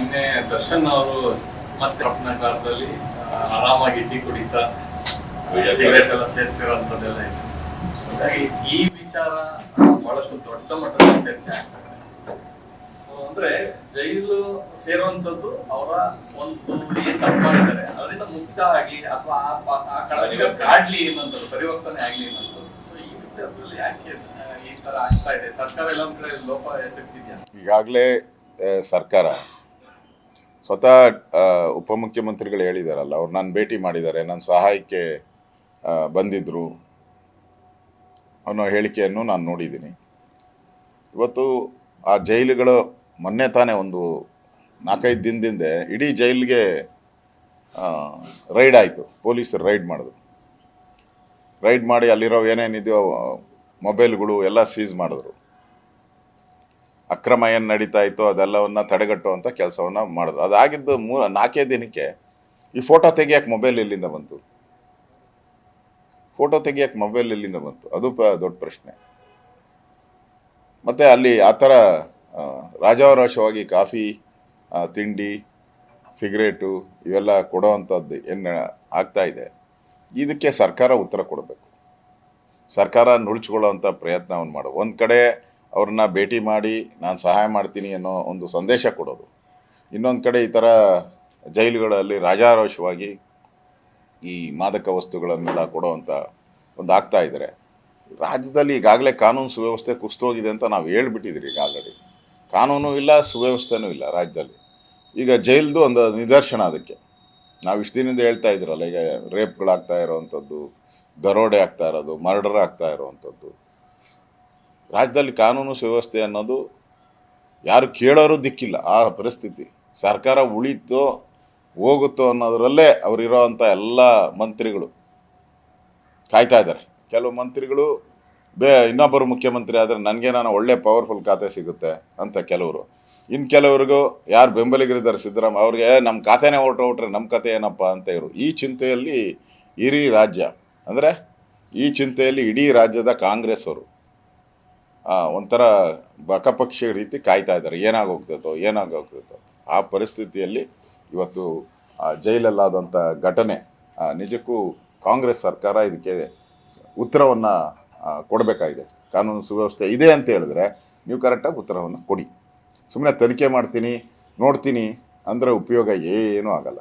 ನಿನ್ನೆ ದರ್ಶನ್ ಅವರು ಮತ್ತೆ ರತ್ನ ಕಾಲದಲ್ಲಿ ಆರಾಮಾಗಿ ಟೀ ಕುಡಿತಾ ಸಿಗರೇಟ್ ಎಲ್ಲ ಸೇರ್ತಿರೋಂಥದ್ದೆಲ್ಲ ಇದೆ. ಹಾಗಾಗಿ ಈ ವಿಚಾರ ಬಹಳಷ್ಟು ದೊಡ್ಡ ಮಟ್ಟದ ಚರ್ಚೆ ಆಗ್ತದೆ. ಅಂದ್ರೆ ಜೈಲು ಸೇರುವಂತದ್ದು ಅವರ ಒಂದು ಏನ್ ತಪ್ಪು ಮಾಡಿದ್ದಾರೆ ಅದರಿಂದ ಮುಕ್ತ ಆಗ್ಲಿ ಅಥವಾ ಆ ಕಾಡ್ಲಿ ಏನಂತದ್ದು ಪರಿವರ್ತನೆ ಆಗ್ಲಿ ಏನಂತದ್ದು. ಈ ವಿಚಾರದಲ್ಲಿ ಯಾಕೆ ಈ ತರ ಆಗ್ತಾ ಇದೆ? ಸರ್ಕಾರ ಎಲ್ಲ ಕಡೆ ಲೋಪ ಎಸಗ್ತಿದ್ಯಾ? ಈಗಾಗಲೇ ಸರ್ಕಾರ ಸ್ವತಃ ಉಪಮುಖ್ಯಮಂತ್ರಿಗಳು ಹೇಳಿದಾರಲ್ಲ, ಅವ್ರು ನಾನು ಭೇಟಿ ಮಾಡಿದ್ದಾರೆ ನನ್ನ ಸಹಾಯಕ್ಕೆ ಬಂದಿದ್ದರು ಅನ್ನೋ ಹೇಳಿಕೆಯನ್ನು ನಾನು ನೋಡಿದ್ದೀನಿ. ಇವತ್ತು ಆ ಜೈಲುಗಳು ಮೊನ್ನೆ ತಾನೇ ಒಂದು ನಾಲ್ಕೈದು ದಿನದಿಂದ ಇಡೀ ಜೈಲಿಗೆ ರೈಡ್ ಆಯಿತು, ಪೊಲೀಸರು ರೈಡ್ ಮಾಡಿದ್ರು. ರೈಡ್ ಮಾಡಿ ಅಲ್ಲಿರೋ ಏನೇನಿದೆಯೋ ಮೊಬೈಲ್ಗಳು ಎಲ್ಲ ಸೀಸ್ ಮಾಡಿದ್ರು. ಅಕ್ರಮ ಏನು ನಡೀತಾ ಇತ್ತು ಅದೆಲ್ಲವನ್ನ ತಡೆಗಟ್ಟುವಂಥ ಕೆಲಸವನ್ನ ಮಾಡಿದ್ರು ಅದಾಗಿದ್ದು ಮೂ, ನಾಲ್ಕೇ ದಿನಕ್ಕೆ ಈ ಫೋಟೋ ತೆಗಿಯಕ್ಕೆ ಮೊಬೈಲ್ ಎಲ್ಲಿಂದ ಬಂತು? ಫೋಟೋ ತೆಗಿಯಕ್ಕೆ ಮೊಬೈಲ್ ಎಲ್ಲಿಂದ ಬಂತು? ಅದು ಪ, ದೊಡ್ಡ ಪ್ರಶ್ನೆ. ಮತ್ತು ಅಲ್ಲಿ ಆ ಥರ ರಾಜಾವರಾಶವಾಗಿ ಕಾಫಿ ತಿಂಡಿ, ಸಿಗರೇಟು ಇವೆಲ್ಲ ಕೊಡೋವಂಥದ್ದು ಏನು ಆಗ್ತಾ ಇದೆ? ಇದಕ್ಕೆ ಸರ್ಕಾರ ಉತ್ತರ ಕೊಡಬೇಕು. ಸರ್ಕಾರ ನುಳ್ಚ್ಕೊಳ್ಳೋವಂಥ ಪ್ರಯತ್ನವನ್ನು ಮಾಡು. ಒಂದು ಕಡೆ ಅವ್ರನ್ನ ಭೇಟಿ ಮಾಡಿ ನಾನು ಸಹಾಯ ಮಾಡ್ತೀನಿ ಅನ್ನೋ ಒಂದು ಸಂದೇಶ ಕೊಡೋದು. ಇನ್ನೊಂದು ಕಡೆ ಈ ಥರ ಜೈಲುಗಳಲ್ಲಿ ರಾಜಾರೋಷವಾಗಿ ಈ ಮಾದಕ ವಸ್ತುಗಳನ್ನೆಲ್ಲ ಕೊಡೋವಂಥ ಒಂದು ಆಗ್ತಾ ಇದ್ದಾರೆ ರಾಜ್ಯದಲ್ಲಿ ಈಗಾಗಲೇ ಕಾನೂನು ಸುವ್ಯವಸ್ಥೆ ಕುಸ್ತೋಗಿದೆ ಅಂತ ನಾವು ಹೇಳ್ಬಿಟ್ಟಿದ್ದೀರಿ ಈಗ ಆಲ್ರೆಡಿ ಕಾನೂನು ಇಲ್ಲ, ಸುವ್ಯವಸ್ಥೆನೂ ಇಲ್ಲ ರಾಜ್ಯದಲ್ಲಿ. ಈಗ ಜೈಲ್ದು ಒಂದು ನಿದರ್ಶನ ಅದಕ್ಕೆ. ನಾವು ಇಷ್ಟು ದಿನದಿಂದ ಹೇಳ್ತಾ ಇದ್ದೀರಲ್ಲ ಈಗ ರೇಪ್ಗಳಾಗ್ತಾ ಇರೋವಂಥದ್ದು ದರೋಡೆ ಆಗ್ತಾ ಇರೋದು ಮರ್ಡರ್ ಆಗ್ತಾ ಇರೋವಂಥದ್ದು ರಾಜ್ಯದಲ್ಲಿ ಕಾನೂನು ಸುವ್ಯವಸ್ಥೆ ಅನ್ನೋದು ಯಾರು ಕೇಳೋರು ದಿಕ್ಕಿಲ್ಲ. ಆ ಪರಿಸ್ಥಿತಿ ಸರ್ಕಾರ ಉಳಿತೋ ಹೋಗುತ್ತೋ ಅನ್ನೋದರಲ್ಲೇ ಅವರಿರೋವಂಥ ಎಲ್ಲ ಮಂತ್ರಿಗಳು ಕಾಯ್ತಾ ಇದ್ದಾರೆ. ಕೆಲವು ಮಂತ್ರಿಗಳು ಬೇ, ಇನ್ನೊಬ್ಬರು ಮುಖ್ಯಮಂತ್ರಿ ಆದರೆ ನನಗೆ ನಾನು ಒಳ್ಳೆ ಪವರ್ಫುಲ್ ಖಾತೆ ಸಿಗುತ್ತೆ ಅಂತ ಕೆಲವರು. ಇನ್ನು ಕೆಲವರಿಗೂ ಯಾರು ಬೆಂಬಲಿಗರಿದ್ದಾರೆ ಸಿದ್ದರಾಮಯ್ಯ ಅವ್ರಿಗೆ ನಮ್ಮ ಖಾತೆನೇ ಹೊರಟೋಗ್ಬಿಟ್ರೆ ನಮ್ಮ ಕತೆ ಏನಪ್ಪ? ಅಂತ ಇವರು. ಈ ಚಿಂತೆಯಲ್ಲಿ ಇಡೀ ರಾಜ್ಯ, ಅಂದರೆ ಈ ಚಿಂತೆಯಲ್ಲಿ ಇಡೀ ರಾಜ್ಯದ ಕಾಂಗ್ರೆಸ್ ಅವರು ಒಂಥರ ಬಕಪಕ್ಷಿ ರೀತಿ ಕಾಯ್ತಾ ಇದ್ದಾರೆ. ಏನಾಗೋಗ್ತದೋ ಏನಾಗೋಗ್ತದೋ. ಆ ಪರಿಸ್ಥಿತಿಯಲ್ಲಿ ಇವತ್ತು ಜೈಲಲ್ಲಾದಂಥ ಘಟನೆ ನಿಜಕ್ಕೂ ಕಾಂಗ್ರೆಸ್ ಸರ್ಕಾರ ಇದಕ್ಕೆ ಉತ್ತರವನ್ನು ಕೊಡಬೇಕಾಗಿದೆ. ಕಾನೂನು ಸುವ್ಯವಸ್ಥೆ ಇದೆ ಅಂತ ಹೇಳಿದ್ರೆ ನೀವು ಕರೆಕ್ಟಾಗಿ ಉತ್ತರವನ್ನು ಕೊಡಿ. ಸುಮ್ಮನೆ ತನಿಖೆ ಮಾಡ್ತೀನಿ, ನೋಡ್ತೀನಿ, ಅಂದರೆ ಉಪಯೋಗ ಏನೂ ಆಗಲ್ಲ.